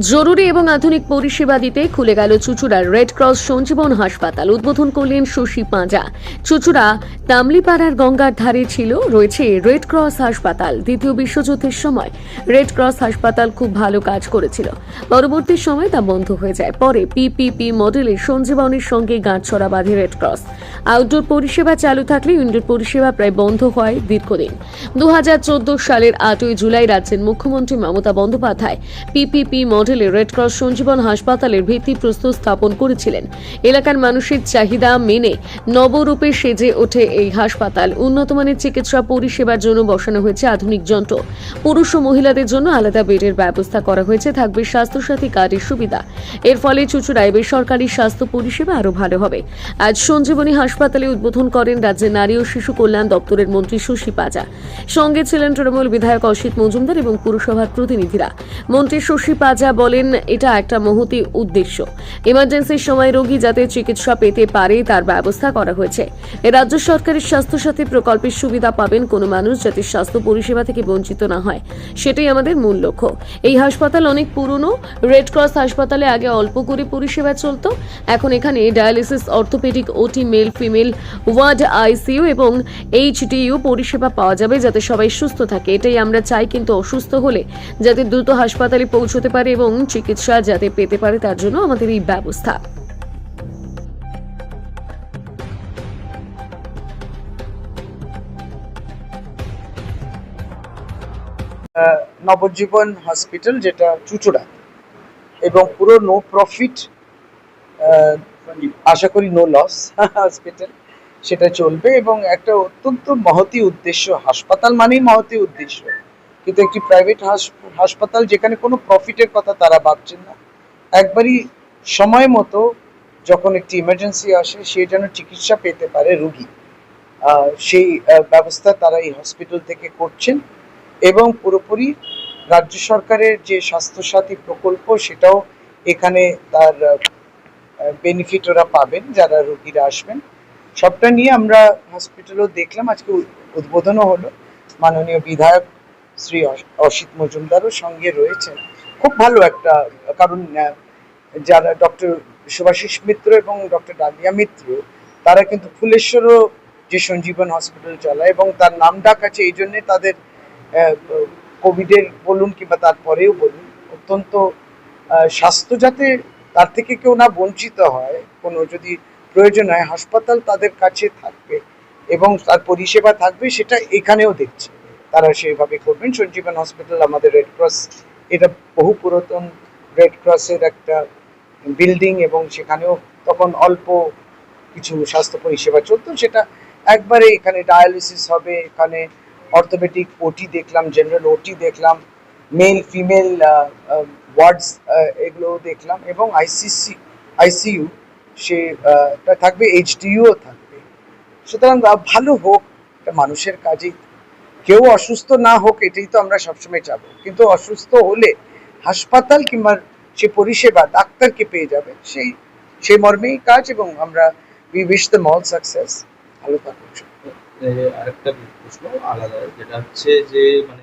জরুরি এবং আধুনিক পরিষেবা দিতে খুলে গেল চুচুড়ার রেড ক্রস সঞ্জীবন হাসপাতাল। উদ্বোধন করলেন শশী পাঁজা। চুচুড়া তামলিপাড়ার গঙ্গার ধারে ছিল, রয়েছে রেড ক্রস হাসপাতাল, দ্বিতীয় বিশ্বযুদ্ধের সময়। রেড ক্রস হাসপাতাল খুব ভালো কাজ করেছিল। পরবর্তী সময় তা বন্ধ হয়ে যায়। পরে পিপিপি মডেলে সঞ্জীবনের সঙ্গে গাঁটছড়া বাঁধে রেড ক্রস আউটডোর পরিষেবা চালু থাকলে ইনডোর পরিষেবা প্রায় বন্ধ হয় দীর্ঘদিন। দু সালের আটই জুলাই রাজ্যের মুখ্যমন্ত্রী মমতা বন্দ্যোপাধ্যায় পিপিপি মডেলে রেডক্রস সঞ্জীবন হাসপাতালের ভিত্তি ভিত্তিপ্রস্তর স্থাপন করেছিলেন। এলাকার মানুষের চাহিদা মেনে নবরূপে সেজে ওঠে এই হাসপাতাল। উন্নতমানের চিকিৎসা পরিষেবার জন্য বসানো হয়েছে আধুনিক যন্ত্র। পুরুষ ও মহিলাদের জন্য আলাদা বেডের ব্যবস্থা করা হয়েছে, থাকবে স্বাস্থ্যসাথী কার্ডের সুবিধা। এর ফলে চুচুড়ায় বেসরকারি স্বাস্থ্য পরিষেবা আরও ভালো হবে। আজ সঞ্জীবনী হাসপাতালে উদ্বোধন করেন রাজ্যের নারী ও শিশু কল্যাণ দপ্তরের মন্ত্রী শশী পাজা। সঙ্গে ছিলেন তৃণমূল বিধায়ক অসিত মজুমদার এবং পুরসভার প্রতিনিধিরা। মন্ত্রী শশী পাজা বলেন, এটা একটা মহতি উদ্দেশ্য। ইমার্জেন্সির সময় রোগী যাতে চিকিৎসা পেতে পারে, তার ব্যবস্থা করা হয়েছে। রাজ্য সরকারের স্বাস্থ্যসাথী প্রকল্পের সুবিধা পাবেন কোনো মানুষ যাতে স্বাস্থ্য পরিষেবা থেকে বঞ্চিত না হয়। সেটাই আমাদের মূল লক্ষ্য। এই হাসপাতাল অনেক পুরনো। রেড ক্রস হাসপাতালে আগে অল্প করে পরিষেবা চলতো। এখন এখানে dialysis, orthopaedic, OT, male female ward ICU এবং এইচডিইউ পরিষেবা পাওয়া যাবে যাতে সবাই সুস্থ থাকে। এটাই আমরা চাই কিন্তু অসুস্থ হলে যাতে দ্রুত হাসপাতালে পৌঁছতে পারে এবং চিকিৎসা যাতে পেতে পারে তার জন্য আমাদের এই ব্যবস্থা। নবজীবন হসপিটাল যেটা চুচুড়া এবং পুরো নো প্রফিট আশা করি নো লস হসপিটাল সেটা চলবে এবং একটা অত্যন্ত মহতি উদ্দেশ্য, হাসপাতাল মানেই মহতি উদ্দেশ্য। কিন্তু একটি প্রাইভেট হাসপাতাল যেখানে কোনো প্রফিটের কথা তারা ভাবছেন না। একবারই সময় মতো যখন একটি ইমার্জেন্সি আসে, সে যেন চিকিৎসা পেতে পারে রুগী। সেই ব্যবস্থা তারা এই হসপিটাল থেকে করছেন এবং পুরোপুরি রাজ্য সরকারের যে স্বাস্থ্যসাথী প্রকল্প, সেটাও এখানে তার বেনিফিট ওরা পাবেন, যারা রোগীরা আসবেন। সবটা নিয়ে আমরা হসপিটালও দেখলাম, আজকে উদ্বোধনও হলো। মাননীয় বিধায়ক শ্রী অস- অসিত মজুমদারও সঙ্গে রয়েছেন। খুব ভালো একটা, কারণ যারা ডক্টর সুভাষিস মিত্র এবং ডক্টর ডালিয়া মিত্র, তারা কিন্তু ফুলেশ্বরও যে সঞ্জীবন হসপিটাল চালায় এবং তার নাম ডাক আছে, এই জন্যে তাদের কোভিডের বলুন কিংবা তারপরেও বলুন, অত্যন্ত স্বাস্থ্য যাতে তার থেকে কেউ না বঞ্চিত হয়, কোনো যদি প্রয়োজন হয়, হাসপাতাল তাদের কাছে থাকবে এবং তার পরিষেবা থাকবে, সেটা এখানেও দেখছে। তারা সেইভাবে করবেন। সঞ্জীবন হসপিটাল, আমাদের রেড ক্রস এটা বহু পুরাতন রেড ক্রসের একটা বিল্ডিং এবং সেখানেও তখন অল্প কিছু স্বাস্থ্য পরিষেবা চলতো। সেটা একবারে এখানে ডায়ালিসিস হবে, এখানে অর্থোপেডিক ওটি দেখলাম জেনারেল ওটি দেখলাম মেল ফিমেল ওয়ার্ডস এগুলো দেখলাম এবং আইসিসি আইসিইউ সে থাকবে এইচডিইউ থাকবে। সুতরাং ভালো হোক মানুষের কাজেই। কেউ অসুস্থ না হোক এটাই তো আমরা সবসময় চাবো। কিন্তু অসুস্থ হলে হাসপাতাল কিংবা সে পরিষেবা ডাক্তারকে পেয়ে যাবে। সেই সেই মর্মেই কাজ এবং আমরা we wish the mall success ভালো থাকুক এ, আরেকটা প্রশ্ন আলাদা যেটা হচ্ছে যে মানে